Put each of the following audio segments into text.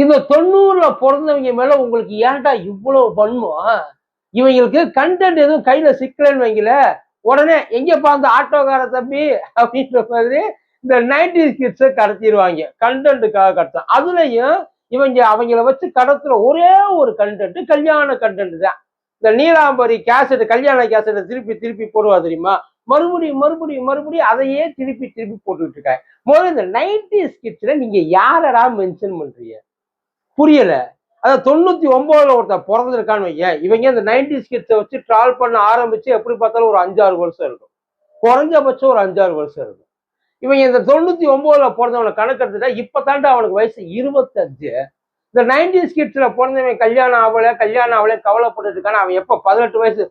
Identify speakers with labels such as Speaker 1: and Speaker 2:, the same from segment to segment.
Speaker 1: இந்த தொண்ணூறுல பிறந்தவங்க மேல உங்களுக்கு ஏன்டா இவ்வளவு பண்ணுவோம் இவங்களுக்கு கண்டென்ட் எதுவும் கையில சிக்கலன்னு வைங்கள உடனே எங்கப்பா அந்த ஆட்டோக்கார தம்பி அப்படின்ற மாதிரி இந்த நைன்டி கிட்ஸை கடத்திடுவாங்க. கண்டென்ட்டுக்காக கடத்தான் அதுலயும் இவங்க அவங்கள வச்சு கடத்துற ஒரே ஒரு கண்டென்ட் கல்யாண கண்டென்ட் தான். இந்த நீலாம்பரி கேசட் கல்யாண கேசட்டை திருப்பி திருப்பி போடுவா தெரியுமா? மறுபடியும் மறுபடியும் மறுபடியும் அதையே திருப்பி திருப்பி போட்டுக்கிட்டு இருக்காங்க. முதல்ல இந்த நைன்டி கிட்ஸ்ல நீங்க யாரடா மென்ஷன் பண்றீங்க? புரியல. அதான் தொண்ணூத்தி ஒன்பதுல ஒருத்தன் பிறந்திருக்கான்னு வைங்க இவங்க இந்த நைன்டி கிட்ஸை வச்சு ட்ரால் பண்ண ஆரம்பிச்சு எப்படி பார்த்தாலும் ஒரு அஞ்சாறு வருஷம் இருக்கும். குறைஞ்சபட்சம் ஒரு அஞ்சாறு வருஷம் இருக்கும். இவங்க இந்த தொண்ணூத்தி ஒன்பதுல பிறந்தவனை கணக்கெடுத்துட்டா இப்ப தாண்டா அவனுக்கு வயசு இருபத்தஞ்சு. இந்த நைன்டி கிட்ஸ்ல பிறந்தவன் கல்யாணம் ஆகல கல்யாணம் ஆகல கவலைப்பட்டு இருக்கான அவன் எப்ப பதினெட்டு வயசு?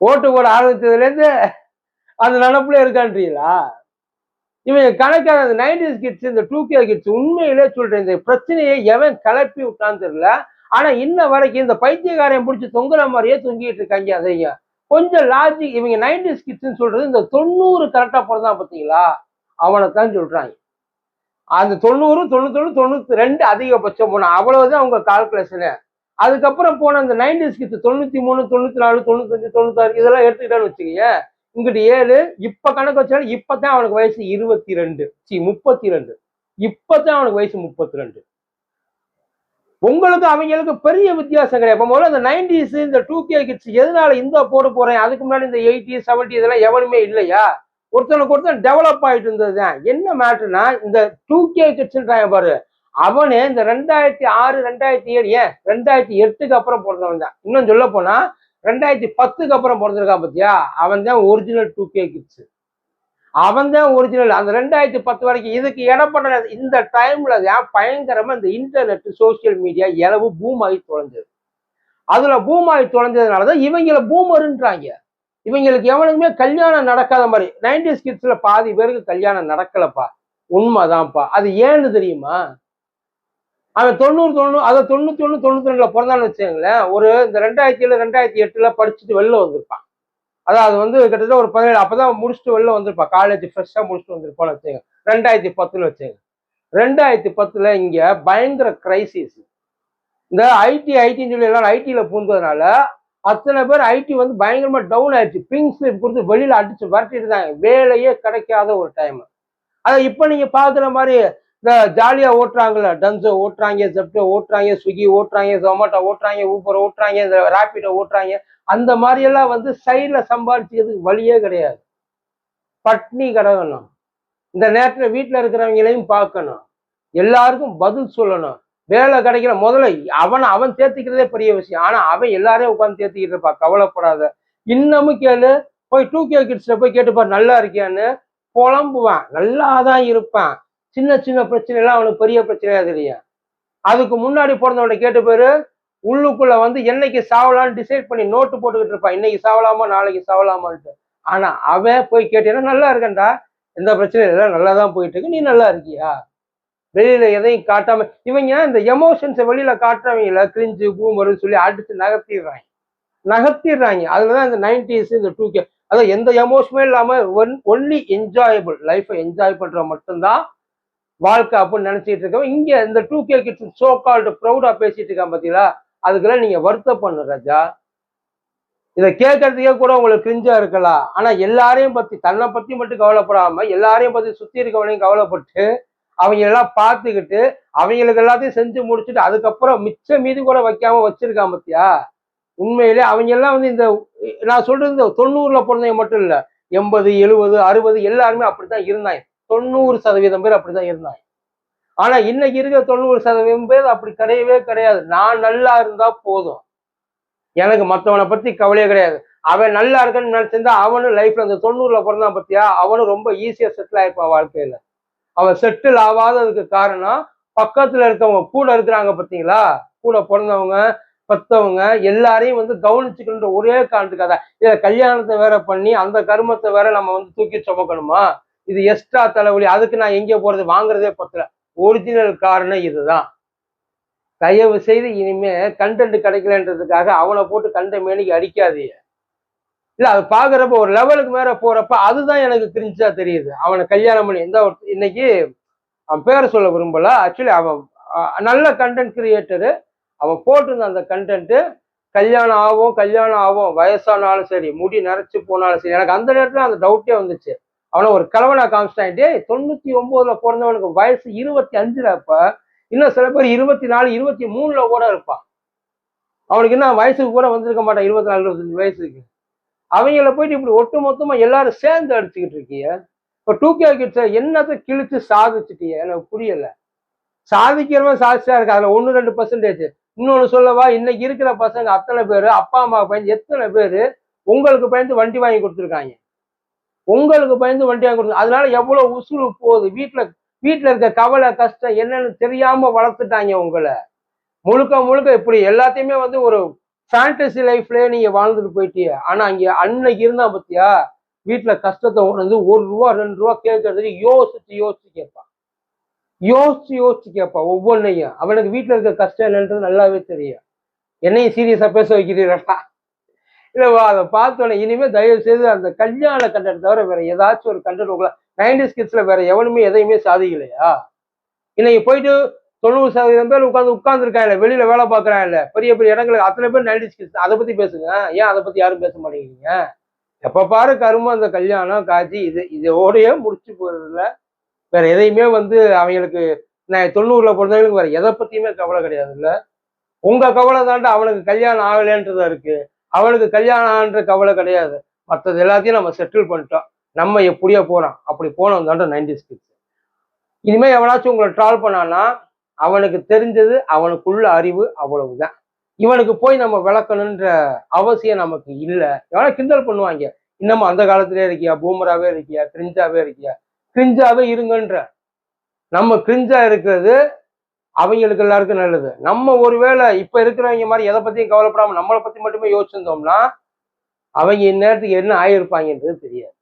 Speaker 1: ஓட்டு போட ஆரம்பிச்சதுல இருந்து அந்த நினப்புல இருக்கான்றீங்களா? இவங்க கணக்கான அந்த நைன்டிஸ் கிட்ஸ் இந்த டூ கே கிட்ஸ் உண்மையிலே சொல்றேன் இந்த பிரச்சனையை எவன் கிளப்பி விட்டான்னு தெரியல. ஆனா இன்ன வரைக்கும் இந்த பைத்தியக்காரன் பிடிச்சி தொங்குற மாதிரியே தொங்கிட்டு இருக்காங்க அதைங்க கொஞ்சம் லாஜிக் இவங்க நைன்டிஸ் கிட்ஸ்ன்னு சொல்றது இந்த தொண்ணூறு கரெக்டா பிறந்தான் பார்த்தீங்களா? அவனை தான் சொல்றாங்க. அந்த தொண்ணூறு தொண்ணூத்தொன்று தொண்ணூத்தி ரெண்டு அதிகபட்சம் போனா அவ்வளவுதான் அவங்க கால்குலேஷனு அதுக்கப்புறம் போன அந்த நைன்டிஸ் கிட்ஸ் தொண்ணூத்தி மூணு தொண்ணூத்தி நாலு தொண்ணூத்தஞ்சு தொண்ணூத்தாறு இதெல்லாம் எடுத்துக்கிட்டான்னு வச்சுக்கோங்க. இங்கிட்டு ஏழு இப்ப கணக்கு வச்சாலும் இப்பதான் அவனுக்கு வயசு இருபத்தி ரெண்டு சி முப்பத்தி ரெண்டு இப்பதான் அவனுக்கு வயசு முப்பத்தி ரெண்டு உங்களுக்கு அவங்களுக்கு பெரிய வித்தியாசம் கிடையாது. முதல்ல இந்த நைன்டிஸ் இந்த டூ கே கிட்ஸ் எதனால இந்த போட போறேன்? அதுக்கு முன்னாடி இந்த எயிட்டி செவன்டி இதெல்லாம் எவனுமே இல்லையா? ஒருத்தனுக்கு ஒருத்தன் டெவலப் ஆயிட்டு இருந்தது தான் என்ன மேட்டர்னா இந்த டூ கே கிட்ஸ்ன்றாங்க பாரு. அவனே இந்த ரெண்டாயிரத்தி ஆறு ரெண்டாயிரத்தி ஏழு ஏன்? ரெண்டாயிரத்தி எட்டுக்கு அப்புறம் பிறந்தவன் தான் இன்னும் சொல்ல போனா ரெண்டாயிரத்தி பத்துக்கு அப்புறம் பிறந்திருக்கான் பாத்தியா? அவன் தான் ஒரிஜினல் டூ கே கிட்ஸ் அவன் தான் ஒரிஜினல் அந்த ரெண்டாயிரத்தி பத்து வரைக்கும் இதுக்கு இடப்பட்ட இந்த டைம்ல தான் பயங்கரமா இந்த இன்டர்நெட் சோசியல் மீடியா எளவு பூம் ஆகி தொலைஞ்சது. அதுல பூம் ஆகி தொலைஞ்சதுனாலதான் இவங்கள பூமருன்றாங்க இவங்களுக்கு எவனுக்குமே கல்யாணம் நடக்காத மாதிரி. நைன்டிஸ் கிட்ஸ்ல பாதி பேருக்கு கல்யாணம் நடக்கலப்பா. உண்மைதான்ப்பா. அது ஏன்னு தெரியுமா? அவன் தொண்ணூறு தொண்ணூறு அதை தொண்ணூத்தி ஒண்ணு தொண்ணூத்தி ரெண்டுல பிறந்தான்னு வச்சுங்களேன் ஒரு இந்த ரெண்டாயிரத்தி ஏழு ரெண்டாயிரத்தி எட்டுல படிச்சுட்டு வெளில வந்திருப்பான். அதாவது வந்து கிட்டத்தட்ட ஒரு பதினேழு அப்பதான் முடிச்சுட்டு வெளில வந்திருப்பான். காலேஜ் ஃப்ரெஷ்ஷா முடிச்சுட்டு வந்திருப்பான்னு வச்சுங்க ரெண்டாயிரத்தி பத்துல வச்சுங்க ரெண்டாயிரத்தி பத்துல இங்க பயங்கர கிரைசிஸ் இந்த ஐடி ஐடின்னு சொல்லி எல்லாரும் ஐடியில பூந்ததுனால அத்தனை பேர் ஐடி வந்து பயங்கரமா டவுன் ஆயிடுச்சு. பிங்க் ஸ்லிப் கொடுத்து வெளியில அடிச்சு விரட்டிட்டு இருந்தாங்க. வேலையே கிடைக்காத ஒரு டைம் அதை இப்ப நீங்க பாக்குற மாதிரி இந்த ஜாலியா ஓட்டுறாங்கல்ல டன்சோ ஓட்டுறாங்க ஜெப்டோ ஓட்டுறாங்க ஸ்விக்கி ஓட்டுறாங்க ஜொமேட்டோ ஓட்டுறாங்க ஊப்பர் ஓட்டுறாங்க இந்த ரேபிடோ ஓட்டுறாங்க. அந்த மாதிரியெல்லாம் வந்து சைட்ல சம்பாதிச்சதுக்கு வழியே கிடையாது. பட்னி கிடக்கணும் இந்த நேரத்தில் வீட்டில் இருக்கிறவங்களையும் பார்க்கணும். எல்லாருக்கும் பதில் சொல்லணும். வேலை கிடைக்கிற முதல்ல அவன் அவன் தேர்த்திக்கிறதே பெரிய விஷயம். ஆனால் அவன் எல்லாரையும் உட்காந்து தேர்த்திக்கிட்டு இருப்பா. கவலைப்படாத. இன்னமும் கேளு போய் டூ கே கிட்ஸில் போய் கேட்டுப்பார் நல்லா இருக்கியான்னு? புலம்புவான். நல்லா தான் இருப்பான். சின்ன சின்ன பிரச்சனை எல்லாம் அவனுக்கு பெரிய பிரச்சனையா தெரியும். அதுக்கு முன்னாடி பிறந்தவனை கேட்டு பேரு உள்ளுக்குள்ள வந்து என்னைக்கு சாவலான்னு டிசைட் பண்ணி நோட்டு போட்டுக்கிட்டு இருப்பான். இன்னைக்கு சாவலாமா நாளைக்கு சாவலாமான்ட்டு. ஆனா அவன் போய் கேட்டீங்கன்னா நல்லா இருக்கேன்டா. எந்த பிரச்சனையும் இல்லை நல்லா தான் போயிட்டு இருக்கு நீ நல்லா இருக்கியா? வெளியில எதையும் காட்டாம இவங்க இந்த எமோஷன்ஸை வெளியில காட்டுறவங்கள கிரிஞ்சு பூமருன்னு சொல்லி அடிச்சு நகர்த்திடுறாங்க. நகர்த்திடுறாங்க. அதுலதான் இந்த நைன்டிஸ் இந்த டூ கே அதான் எந்த எமோஷனுமே இல்லாம ஒன் ஒன்லி என்ஜாயபிள் லைஃப்பை என்ஜாய் பண்ற மட்டும்தான் வாழ்க்கை அப்படின்னு நினைச்சிட்டு இருக்கோம் இங்க இந்த two K kids so called ப்ரௌடா பேசிட்டு இருக்கான் பாத்தீங்களா? அதுக்கெல்லாம் நீங்க வருத்தப்படணும் ராஜா. இதை கேட்கறதுக்கே கூட உங்களுக்கு கிரிஞ்சா இருக்கலாம். ஆனா எல்லாரையும் பத்தி தன்னை பத்தி மட்டும் கவலைப்படாம எல்லாரையும் பத்தி சுத்தி இருக்கவனையும் கவலைப்பட்டு அவங்க எல்லாம் பார்த்துக்கிட்டு அவங்களுக்கு எல்லாத்தையும் செஞ்சு முடிச்சுட்டு அதுக்கப்புறம் மிச்ச மீதி கூட வைக்காம வச்சிருக்கான் பத்தியா? உண்மையிலே அவங்க எல்லாம் வந்து இந்த நான் சொல்றது இந்த தொண்ணூறுல பிறந்தவங்க மட்டும் இல்ல எண்பது எழுபது அறுபது எல்லாருமே அப்படித்தான் இருந்தாங்க. தொண்ணூறு சதவீதம் பேர் அப்படிதான் இருந்தாங்க. ஆனா இன்னைக்கு இருக்கிற தொண்ணூறு சதவீதம் பேர் அப்படி கிடையவே கிடையாது. நான் நல்லா இருந்தா போதும். எனக்கு மத்தவனை பத்தி கவலையே கிடையாது. அவன் நல்லா இருக்கன்னு நினைச்சிருந்தா அவனும் லைஃப்ல அந்த தொண்ணூறுல பிறந்தான் பத்தியா? அவனும் ரொம்ப ஈஸியா செட்டில் ஆயிருப்பான் வாழ்க்கையில. அவன் செட்டில் ஆகாததுக்கு காரணம் பக்கத்துல இருக்கவங்க கூட இருக்கிறாங்க பாத்தீங்களா? கூட பிறந்தவங்க பத்தவங்க எல்லாரையும் வந்து கவனிச்சுக்கணுன்ற ஒரே காரணத்துக்காக இதை கல்யாணத்தை வேற பண்ணி அந்த கருமத்தை வேற நம்ம வந்து தூக்கி சுமக்கணுமா? இது எக்ஸ்ட்ரா தலைவலி. அதுக்கு நான் எங்கே போகிறது வாங்குறதே பத்தல. ஒரிஜினல் காரணம் இதுதான். தயவு செய்து இனிமே கண்டென்ட் கிடைக்கலன்றதுக்காக அவனை போட்டு கண்ட மேனிக்கு அடிக்காதீங்க. இல்லை அது பார்க்குறப்ப ஒரு லெவலுக்கு மேலே போகிறப்ப அதுதான் எனக்கு கிரிஞ்சா தெரியுது. அவனை கல்யாணம் பண்ணி இந்த இன்னைக்கு அவன் பேரை சொல்ல விரும்பல. ஆக்சுவலி அவன் நல்ல கண்டென்ட் கிரியேட்டரு அவன் போட்டிருந்த அந்த கண்டென்ட்டு கல்யாணம் ஆகும் கல்யாணம் ஆகும். வயசானாலும் சரி முடி நரைச்சு போனாலும் சரி எனக்கு அந்த நேரத்தில் அந்த டவுட்டே வந்துச்சு. அவனை ஒரு கலவனா காமிச்சிட்டான். தொண்ணூத்தி ஒன்பதுல பிறந்தவனுக்கு வயசு இருபத்தி அஞ்சுல அப்ப இன்னும் சில பேர் இருபத்தி நாலு இருபத்தி மூணுல கூட இருப்பான். அவனுக்கு என்ன வயசுக்கு கூட வந்திருக்க மாட்டான் இருபத்தி நாலு இருபத்தஞ்சு வயசுக்கு. அவங்கள போயிட்டு இப்படி ஒட்டு மொத்தமா எல்லாரும் சேர்ந்து அடிச்சுக்கிட்டு இருக்கீங்க இப்ப டூ கே கிட்ஸ என்னத்தை கிழிச்சு சாதிச்சுட்டீங்க எனக்கு புரியல. சாதிக்கிறவன் சாதிச்சா இருக்கு அதுல ஒன்னு ரெண்டு பர்சன்டேஜ் இன்னொன்னு சொல்லவா இன்னைக்கு இருக்கிற பசங்க அத்தனை பேரு அப்பா அம்மா பயந்து எத்தனை பேரு உங்களுக்கு பயந்து வண்டி வாங்கி கொடுத்துருக்காங்க. உங்களுக்கு பயந்து வண்டியாக வாங்கி கொடுத்து அதனால எவ்வளவு உசுறு போகுது? வீட்டுல வீட்டுல இருக்க கவலை கஷ்டம் என்னன்னு தெரியாம வளர்த்துட்டாங்க உங்களை. முழுக்க முழுக்க இப்படி எல்லாத்தையுமே வந்து ஒரு ஃபேண்டசி லைஃப்லயே நீங்க வாழ்ந்துட்டு போயிட்டீங்க. ஆனா அங்க அன்னைக்கு இருந்தா பத்தியா? வீட்டுல கஷ்டத்தை உணர்ந்து ஒரு ரூபா ரெண்டு ரூபா கேட்கறதுக்கு யோசிச்சு யோசிச்சு கேட்பான். யோசிச்சு யோசிச்சு கேட்பான் ஒவ்வொன்றையும் அவனுக்கு வீட்டுல இருக்க கஷ்டம் என்னன்றது நல்லாவே தெரியும். என்னையும் சீரியஸா பேச வைக்கிறீர்களா? இல்லைவா அதை பார்த்தோன்னே இனிமே தயவு செய்து அந்த கல்யாண கண்டென்ட் தவிர வேற ஏதாச்சும் ஒரு கண்டென்ட் உங்களை நைன்டி ஸ்கிட்ஸ்ல வேற எவனுமே எதையுமே சாதிக்கலையா? இன்னைக்கு போயிட்டு தொண்ணூறு சதவீதம் பேர் உட்காந்து உட்காந்துருக்காங்க வெளியில வேலை பார்க்கறாங்கல்ல பெரிய பெரிய இடங்களுக்கு அத்தனை பேர் நைன்டி ஸ்கிட்ஸ் அதை பத்தி பேசுங்க. ஏன் அதை பத்தி யாரும் பேச மாட்டேங்கிறீங்க? எப்ப பாரு கரும அந்த கல்யாணம் காட்சி இது இதோடய முடிச்சு போறதுல வேற எதையுமே வந்து அவங்களுக்கு நான் தொண்ணூறுல பிறந்தவங்களுக்கு வேற எதை பத்தியுமே கவலை கிடையாது இல்ல உங்க கவலை தாண்டா அவனுக்கு கல்யாணம் ஆகலைன்றதா இருக்கு. அவனுக்கு கல்யாணம்ன்ற கவலை கிடையாது. மற்றது எல்லாத்தையும் நம்ம செட்டில் பண்ணிட்டோம். நம்ம எப்படியோ போகிறோம் அப்படி போனோம் தாண்டா நைன்டி ஸ்கிட்ஸ் இனிமே எவனாச்சும் உங்களை ட்ரால் பண்ணானா அவனுக்கு தெரிஞ்சது அவனுக்குள்ள அறிவு அவ்வளவுதான். இவனுக்கு போய் நம்ம விளக்கணுன்ற அவசியம் நமக்கு இல்லை. எவனா கிண்டல் பண்ணுவாங்க. இன்னமும் அந்த காலத்திலே இருக்கியா? பூமராவே இருக்கியா? கிரிஞ்சாவே இருக்கியா? கிரிஞ்சாவே இருங்கன்ற. நம்ம கிரிஞ்சா இருக்கிறது அவங்களுக்கு எல்லாருக்கும் நல்லது. நம்ம ஒருவேளை இப்ப இருக்கிறவங்க மாதிரி எதை பத்தியும் கவலைப்படாம நம்மளை பத்தி மட்டுமே யோசிச்சிருந்தோம்னா அவங்க இந்நேரத்துக்கு என்ன ஆயிருப்பாங்கன்றது தெரியாது.